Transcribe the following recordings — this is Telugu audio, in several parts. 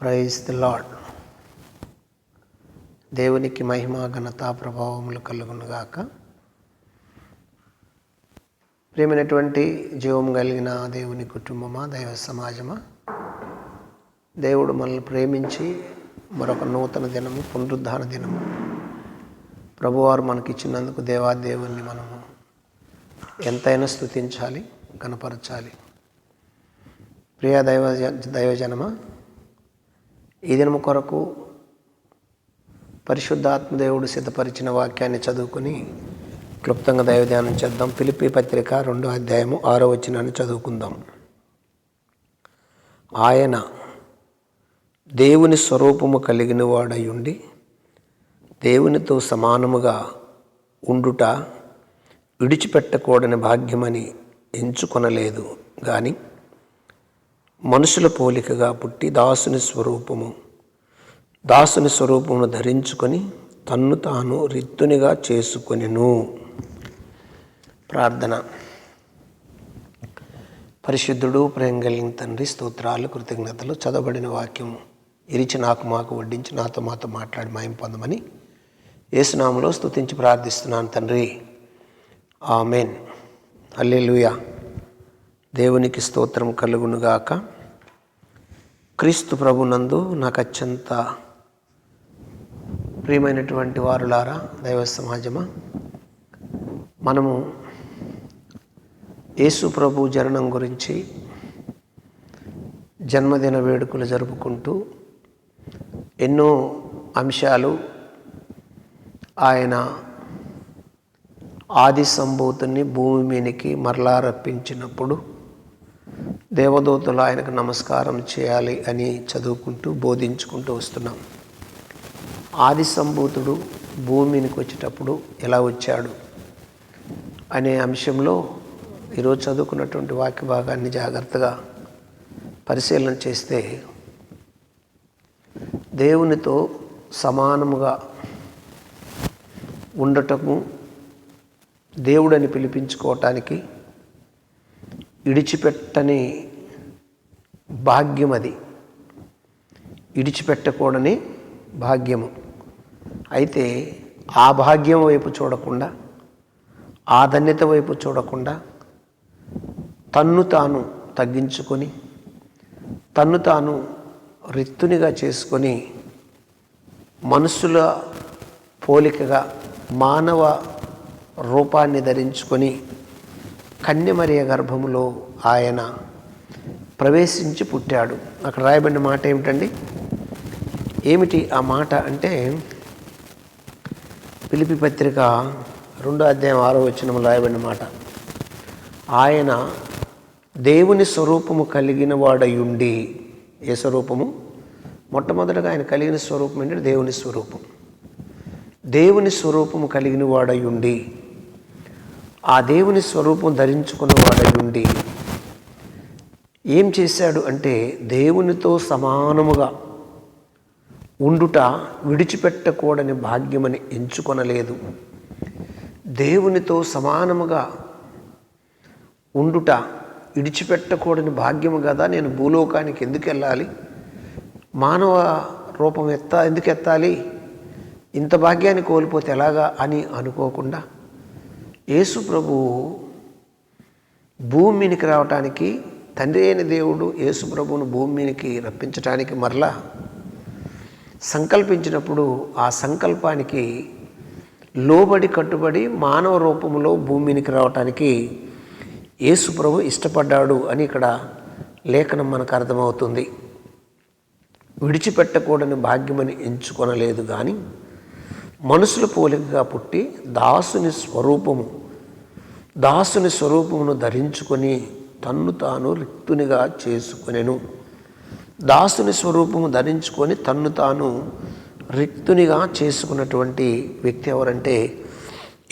ప్రైజ్ ది లాడ్ దేవునికి మహిమ ఘనత ప్రభావములు కలుగునుగాక ప్రియమైనటువంటి జీవం కలిగిన దేవుని కుటుంబమా దైవ సమాజమా? దేవుడు మనల్ని ప్రేమించి మరొక నూతన దినము పునరుద్ధాన దినము. ప్రభువారు మనకిచ్చినందుకు దేవాదేవుని మనము ఎంతైనా స్థుతించాలి కనపరచాలి ప్రియ దైవ దైవజనమా ఈ దినము కొరకు పరిశుద్ధాత్మదేవుడు సిద్ధపరిచిన వాక్యాన్ని చదువుకుని క్లుప్తంగా దైవధ్యానం చేద్దాం. పిలిపి పత్రిక రెండో అధ్యాయము ఆరో వచ్చినాన్ని చదువుకుందాం. ఆయన దేవుని స్వరూపము కలిగిన వాడై ఉండి దేవునితో సమానముగా ఉండుట విడిచిపెట్టకూడని భాగ్యమని ఎంచుకొనలేదు. కానీ మనుషుల పోలికగా పుట్టి దాసుని స్వరూపము. దాసుని స్వరూపమును ధరించుకొని తన్ను తాను రిత్తునిగా చేసుకొనిను. ప్రార్థన. పరిశుద్ధుడు ప్రేమ కలిగిన తండ్రి స్తోత్రాలు కృతజ్ఞతలు చదవబడిన వాక్యం ఇరిచి నాకు మాకు వడ్డించి నాతో మాతో మాట్లాడి మాయం పొందమని ఏసునామలో స్తుతించి ప్రార్థిస్తున్నాను తండ్రి. ఆమెన్. అల్లెలుయా దేవునికి స్తోత్రం కలుగునుగాక. క్రీస్తు ప్రభునందు నాకు అత్యంత ప్రియమైనటువంటి వారులారా దైవ సమాజమా. మనము యేసు ప్రభు జననం గురించి జన్మదిన వేడుకలు జరుపుకుంటూ ఎన్నో అంశాలు ఆయన ఆది సంభూతుని భూమి మీదకి మరలా రప్పించినప్పుడు దేవదూతలు ఆయనకు నమస్కారం చేయాలి అని చదువుకుంటూ బోధించుకుంటూ వస్తున్నాం. ఆది సంభూతుడు భూమినికి వచ్చేటప్పుడు ఎలా వచ్చాడు అనే అంశంలో ఈరోజు చదువుకున్నటువంటి వాక్య భాగాన్ని జాగ్రత్తగా పరిశీలన చేస్తే దేవునితో సమానముగా ఉండటము దేవుడని పిలిపించుకోవటానికి ఇడిచిపెట్టని భాగ్యం అది ఇడిచిపెట్టకూడని భాగ్యము. అయితే ఆ భాగ్యం వైపు చూడకుండా ఆ ధన్యత వైపు చూడకుండా తన్ను తాను తగ్గించుకొని తన్ను తాను రిత్తునిగా చేసుకొని మనుషుల పోలికగా మానవ రూపాన్ని ధరించుకొని కన్యమరియ గర్భములో ఆయన ప్రవేశించి పుట్టాడు. అక్కడ రాయబడిన మాట ఏమిటండి? ఏమిటి ఆ మాట అంటే పిలిపి పత్రిక రెండో అధ్యాయం ఆరో వచ్చిన రాయబడిన మాట. ఆయన దేవుని స్వరూపము కలిగిన వాడయుండి ఏ స్వరూపము? మొట్టమొదటగా ఆయన కలిగిన స్వరూపం ఏంటంటే దేవుని స్వరూపం. దేవుని స్వరూపము కలిగిన వాడయుండి ఆ దేవుని స్వరూపం ధరించుకున్న వాడయుండి ఏం చేశాడు అంటే దేవునితో సమానముగా ఉండుట విడిచిపెట్టకూడని భాగ్యమని ఎంచుకొనలేదు. దేవునితో సమానముగా ఉండుట విడిచిపెట్టకూడని భాగ్యము కదా నేను భూలోకానికి ఎందుకు వెళ్ళాలి? మానవ రూపం ఎత్తా ఎందుకు ఎత్తాలి? ఇంత భాగ్యాన్ని కోల్పోతే ఎలాగా అని అనుకోకుండా యేసు ప్రభు భూమినికి రావటానికి తండ్రి అయిన దేవుడు యేసు భూమికి రప్పించటానికి మరలా సంకల్పించినప్పుడు ఆ సంకల్పానికి లోబడి కట్టుబడి మానవ రూపంలో భూమినికి రావటానికి యేసు ప్రభు ఇష్టపడ్డాడు అని ఇక్కడ లేఖనం మనకు అర్థమవుతుంది. విడిచిపెట్టకూడని భాగ్యమని ఎంచుకొనలేదు కానీ మనుషుల పోలికగా పుట్టి దాసుని స్వరూపము దాసుని స్వరూపమును ధరించుకొని తన్ను తాను రిక్తునిగా చేసుకునేను. దాసుని స్వరూపము ధరించుకొని తన్ను తాను రిక్తునిగా చేసుకున్నటువంటి వ్యక్తి ఎవరంటే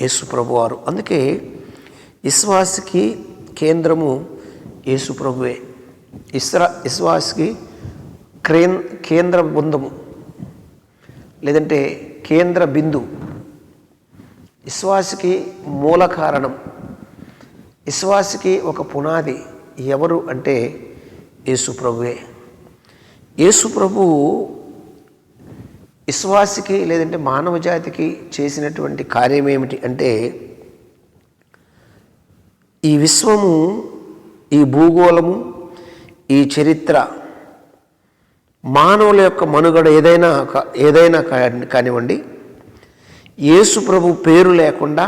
యేసుప్రభు వారు అందుకే విశ్వాసికి కేంద్రము యేసుప్రభువే ఇస్రా విశ్వాసికి క్రేన్ కేంద్ర బృందము. లేదంటే కేంద్ర బిందు. విశ్వాసికి మూల కారణం. విశ్వాసికి ఒక పునాది ఎవరు అంటే యేసు ప్రభువే. యేసు విశ్వాసికి లేదంటే మానవ జాతికి చేసినటువంటి కార్యం ఏమిటి అంటే ఈ విశ్వము ఈ భూగోళము ఈ చరిత్ర మానవుల యొక్క మనుగడ ఏదైనా కా- ఏదైనా కానివ్వండి యేసు ప్రభు పేరు లేకుండా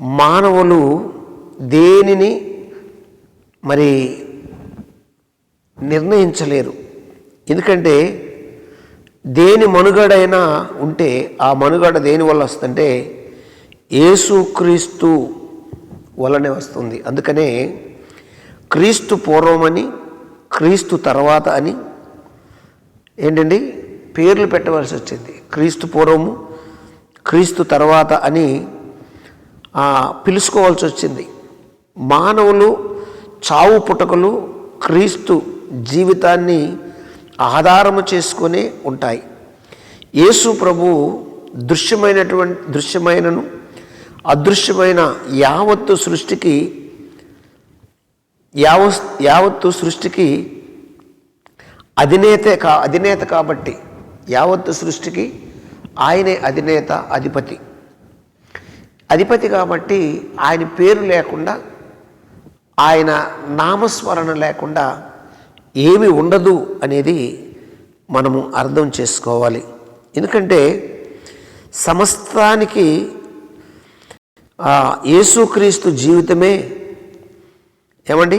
మానవులు దేనిని మరి నిర్ణయించలేరు. ఎందుకంటే దేని మనుగడైనా ఉంటే ఆ మనుగడ దేని వల్ల వస్తుందంటే యేసుక్రీస్తు వల్లనే వస్తుంది. అందుకనే క్రీస్తు పూర్వమని క్రీస్తు తర్వాత అని ఏంటండి? పేర్లు పెట్టవలసి వచ్చింది. క్రీస్తు పూర్వము క్రీస్తు తర్వాత అని పిలుచుకోవాల్సి వచ్చింది. మానవులు చావు పుటకలు క్రీస్తు జీవితాన్ని ఆధారము చేసుకొని ఉంటాయి. యేసు ప్రభు దృశ్యమైనటువంటి దృశ్యమైనను అదృశ్యమైన యావత్తు సృష్టికి యావ యావత్తు సృష్టికి అధినేతే కా అధినేత కాబట్టి యావత్తు సృష్టికి ఆయనే అధినేత అధిపతి. అధిపతి కాబట్టి ఆయన పేరు లేకుండా ఆయన నామస్మరణ లేకుండా ఏమి ఉండదు అనేది మనము అర్థం చేసుకోవాలి. ఎందుకంటే సమస్తానికి యేసుక్రీస్తు జీవితమే ఏమండి?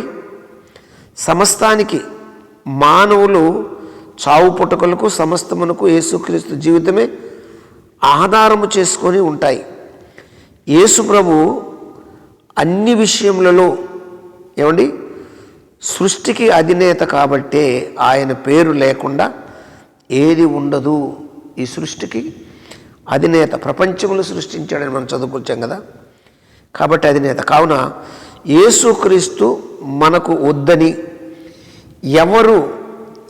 సమస్తానికి మానవులు చావు పుట్టుకలకు సమస్తమునకు యేసుక్రీస్తు జీవితమే ఆధారము చేసుకొని ఉంటాయి. యేసుప్రభు అన్ని విషయములలో ఏమండి? సృష్టికి అధినేత కాబట్టే ఆయన పేరు లేకుండా ఏది ఉండదు ఈ సృష్టికి. అధినేత ప్రపంచములు సృష్టించాడని మనం చదువుకొచ్చాం కదా. కాబట్టి అధినేత. కావున యేసుక్రీస్తు మనకు వద్దని ఎవరు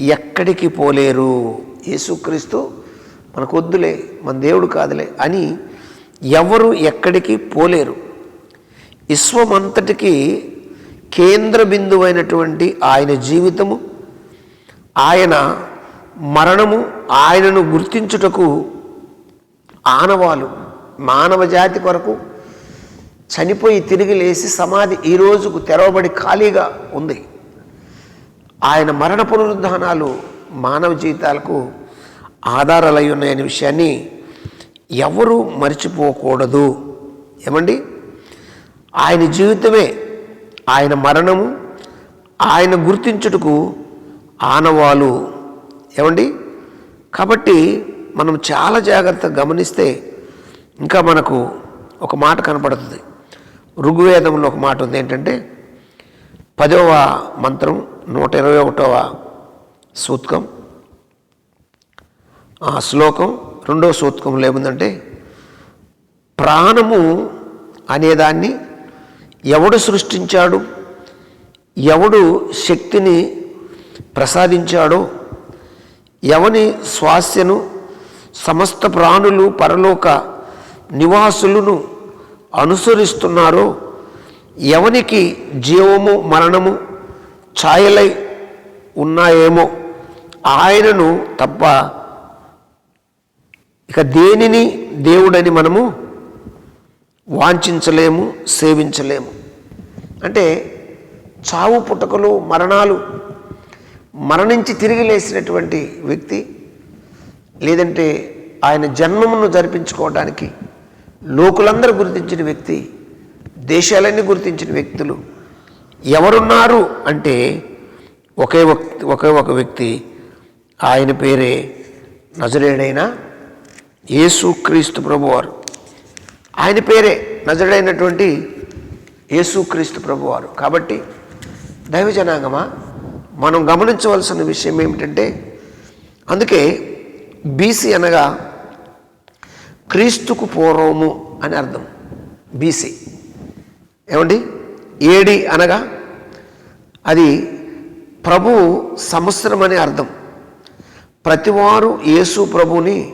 ఎక్కడికి పోలేరు? యేసుక్రీస్తు మనకు వద్దులే మన దేవుడు కాదులే అని ఎవరు ఎక్కడికి పోలేరు. విశ్వమంతటికి కేంద్ర బిందువైనటువంటి ఆయన జీవితము ఆయన మరణము ఆయనను గుర్తించుటకు ఆనవాలు మానవ జాతి కొరకు చనిపోయి తిరిగి లేచి సమాధి ఈ రోజుకు తెరవబడి ఖాళీగా ఉంది. ఆయన మరణ పునరుద్ధానాలు మానవ జీవితాలకు ఆధారాలై ఉన్నాయనే విషయాన్ని ఎవరు మర్చిపోకూడదు. ఏమండి? ఆయన జీవితమే ఆయన మరణము ఆయన గుర్తించుటకు ఆనవాలు. ఏమండి? కాబట్టి మనం చాలా జాగ్రత్తగా గమనిస్తే ఇంకా మనకు ఒక మాట కనపడుతుంది. ఋగ్వేదంలో ఒక మాట ఉంది ఏంటంటే పదవ మంత్రం నూట ఇరవై ఒకటవ సూత్కం ఆ శ్లోకం రెండవ సూత్కంలో ఏముందంటే ప్రాణము అనేదాన్ని ఎవడు సృష్టించాడు ఎవడు శక్తిని ప్రసాదించాడో ఎవని స్వాస్యను సమస్త ప్రాణులు పరలోక నివాసులను అనుసరిస్తున్నారో ఎవనికి జీవము మరణము ఛాయలై ఉన్నాయేమో ఆయనను తప్ప ఇక దేనిని దేవుడని మనము వాంఛించలేము సేవించలేము? అంటే చావు పుట్టుకలు మరణాలు మరణించి తిరిగి లేచినటువంటి వ్యక్తి లేదంటే ఆయన జన్మమును జరిపించుకోవడానికి లోకులందరూ గుర్తించిన వ్యక్తి దేశాలన్నీ గుర్తించిన వ్యక్తులు ఎవరున్నారు అంటే ఒకే వ్యక్తి ఒకే ఒక వ్యక్తి. ఆయన పేరే నజరేడైన యేసుక్రీస్తు ప్రభువారు. ఆయన పేరే నజడైనటువంటి యేసుక్రీస్తు ప్రభువారు. కాబట్టి దైవజనాంగమా మనం గమనించవలసిన విషయం ఏమిటంటే అందుకే బీసీ అనగా క్రీస్తుకు పూర్వము అని అర్థం. బీసీ ఏమండి? ఏడి అనగా అది ప్రభు సంవత్సరం అని అర్థం. ప్రతివారు యేసు ప్రభుని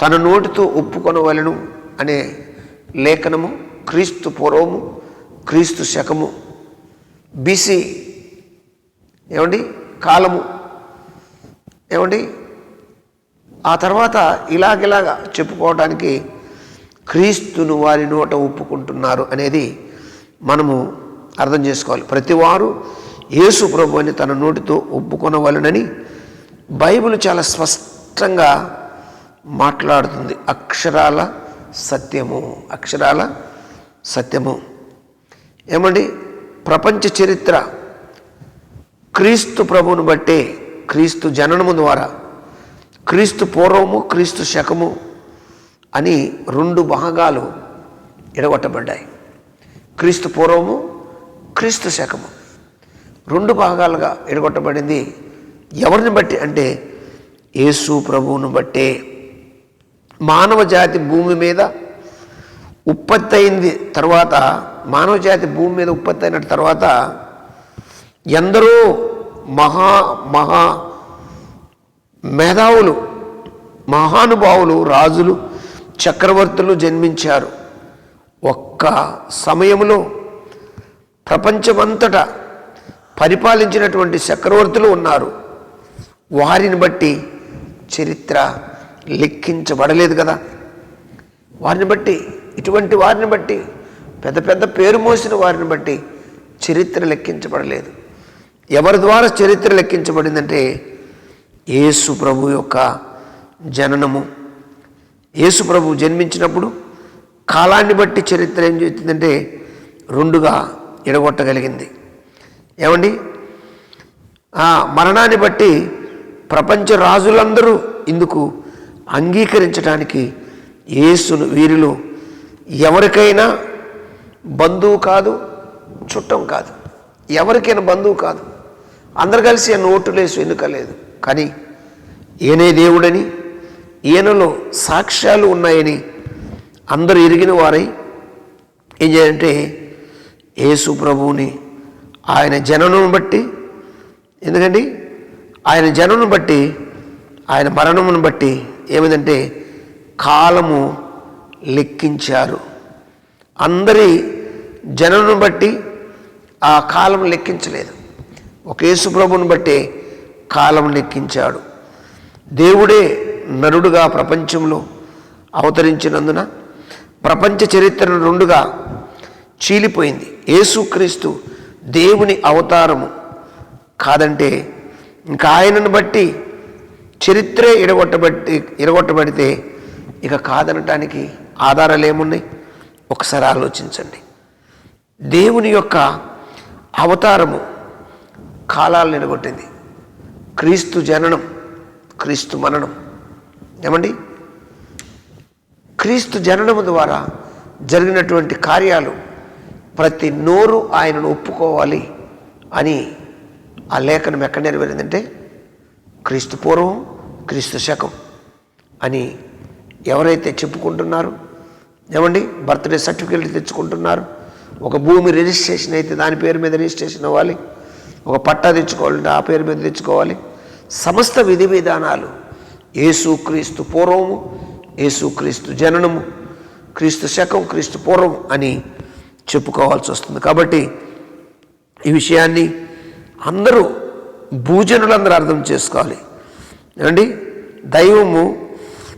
తన నోటితో ఒప్పుకొనవలను అనే లేఖనము క్రీస్తు పూర్వము క్రీస్తు శకము బీసీ ఏమండి కాలము ఏమండి? ఆ తర్వాత ఇలాగిలాగా చెప్పుకోవడానికి క్రీస్తును వారి నోట ఒప్పుకుంటున్నారు అనేది మనము అర్థం చేసుకోవాలి. ప్రతివారు యేసు ప్రభు అని తన నోటితో ఒప్పుకొనవలనని బైబిల్ చాలా స్పష్టంగా మాట్లాడుతుంది. అక్షరాల సత్యము. అక్షరాల సత్యము. ఏమండి? ప్రపంచ చరిత్ర. క్రీస్తు ప్రభువును బట్టే క్రీస్తు జననము ద్వారా క్రీస్తు పూర్వము క్రీస్తు శకము అని రెండు భాగాలు ఎడగొట్టబడ్డాయి. క్రీస్తు పూర్వము క్రీస్తు శకము. రెండు భాగాలుగా ఎడగొట్టబడింది. ఎవరిని బట్టి అంటే యేసు ప్రభువును బట్టే. మానవ జాతి భూమి మీద ఉత్పత్తి అయింది తర్వాత మానవ జాతి భూమి మీద ఉత్పత్తి అయిన తర్వాత ఎందరో మహా మహా మేధావులు మహానుభావులు రాజులు చక్రవర్తులు జన్మించారు. ఒక్క సమయంలో ప్రపంచమంతటా పరిపాలించినటువంటి చక్రవర్తులు ఉన్నారు. వారిని బట్టి చరిత్ర లెక్కించబడలేదు కదా. వారిని బట్టి ఇటువంటి వారిని బట్టి పెద్ద పెద్ద పేరు మోసిన వారిని బట్టి చరిత్ర లెక్కించబడలేదు. ఎవరి ద్వారా చరిత్ర లెక్కించబడిందంటే యేసు ప్రభు యొక్క జననము. యేసు ప్రభు జన్మించినప్పుడు కాలాన్ని బట్టి చరిత్ర ఏం చేస్తుందంటే రెండుగా ఎడగొట్టగలిగింది. ఏమండి? మరణాన్ని బట్టి ప్రపంచ రాజులందరూ ఇందుకు అంగీకరించడానికి యేసును వీరిలో ఎవరికైనా బంధువు కాదు చుట్టం కాదు. ఎవరికైనా బంధువు కాదు. అందరు కలిసి ఆయన ఓటులేసి ఎన్నుకలేదు కానీ ఈయనే దేవుడని ఈయనలో సాక్ష్యాలు ఉన్నాయని అందరూ ఎరిగిన వారై ఏం చేయాలంటే యేసు ప్రభువుని ఆయన జననం బట్టి ఎందుకండి? ఆయన జననం బట్టి ఆయన మరణమును బట్టి ఏమిటంటే కాలము లెక్కించారు. అందరి జనను బట్టి ఆ కాలం లెక్కించలేదు. ఒక యేసుప్రభుని బట్టి కాలం లెక్కించాడు. దేవుడే నరుడుగా ప్రపంచంలో అవతరించినందున ప్రపంచ చరిత్రను రెండుగా చీలిపోయింది. యేసుక్రీస్తు దేవుని అవతారము కాదంటే ఇంకా ఆయనను బట్టి చరిత్రే ఇడగొట్టబెట్టి ఇరగొట్టబడితే ఇక కాదనటానికి ఆధారాలు ఏమున్నాయి ఒకసారి ఆలోచించండి. దేవుని యొక్క అవతారము కాలాలు నిలగొట్టింది. క్రీస్తు జననం క్రీస్తు మననం ఏమండి? క్రీస్తు జననము ద్వారా జరిగినటువంటి కార్యాలు ప్రతి నోరు ఆయనను ఒప్పుకోవాలి అని ఆ లేఖనం ఎక్కడ నెరవేరిందంటే క్రీస్తు పూర్వం క్రీస్తు శకం అని ఎవరైతే చెప్పుకుంటున్నారు ఏమండి? బర్త్డే సర్టిఫికేట్ తెచ్చుకుంటున్నారు. ఒక భూమి రిజిస్ట్రేషన్ అయితే దాని పేరు మీద రిజిస్ట్రేషన్ అవ్వాలి. ఒక పట్టా తెచ్చుకోవాలంటే ఆ పేరు మీద తెచ్చుకోవాలి. సమస్త విధి విధానాలు యేసుక్రీస్తు పూర్వము యేసుక్రీస్తు జననము క్రీస్తు శకం క్రీస్తు పూర్వం అని చెప్పుకోవాల్సి వస్తుంది. కాబట్టి ఈ విషయాన్ని అందరూ భూజనులందరూ అర్థం చేసుకోవాలి. అండి దైవము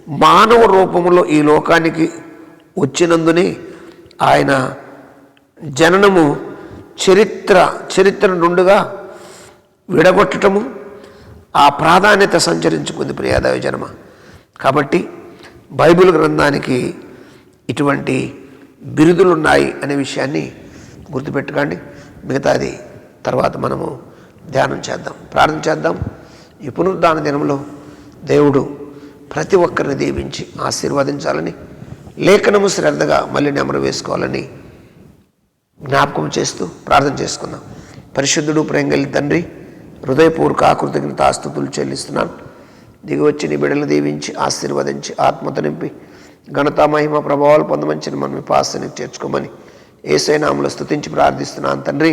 మానవ రూపంలో ఈ లోకానికి వచ్చినందునే ఆయన జననము చరిత్ర చరిత్ర నుండుగా విడగొట్టటము ఆ ప్రాధాన్యత సంచరించుకుంది ప్రియాదవ జన్మ. కాబట్టి బైబిల్ గ్రంథానికి ఇటువంటి బిరుదులు ఉన్నాయి అనే విషయాన్ని గుర్తుపెట్టుకోండి. మిగతాది తర్వాత మనము ధ్యానం చేద్దాం ప్రార్థన చేద్దాం. ఈ పునరుద్ధాన దినంలో దేవుడు ప్రతి ఒక్కరిని దీవించి ఆశీర్వదించాలని లేఖనము శ్రద్ధగా మళ్ళీ నెమరు వేసుకోవాలని జ్ఞాపకం చేస్తూ ప్రార్థన చేసుకుందాం. పరిశుద్ధుడు ప్రేంగలి తండ్రి హృదయపూర్వక ఆకృతజ్ఞత ఆస్తుతులు చెల్లిస్తున్నాను. దిగి వచ్చి నీ బిడ్డలు దీవించి ఆశీర్వదించి ఆత్మత నింపి ఘనత మహిమ ప్రభావాలు పొందమంచిన మనం పాస్తని చేర్చుకోమని ఏసైనాములు స్థుతించి ప్రార్థిస్తున్నాను. తండ్రి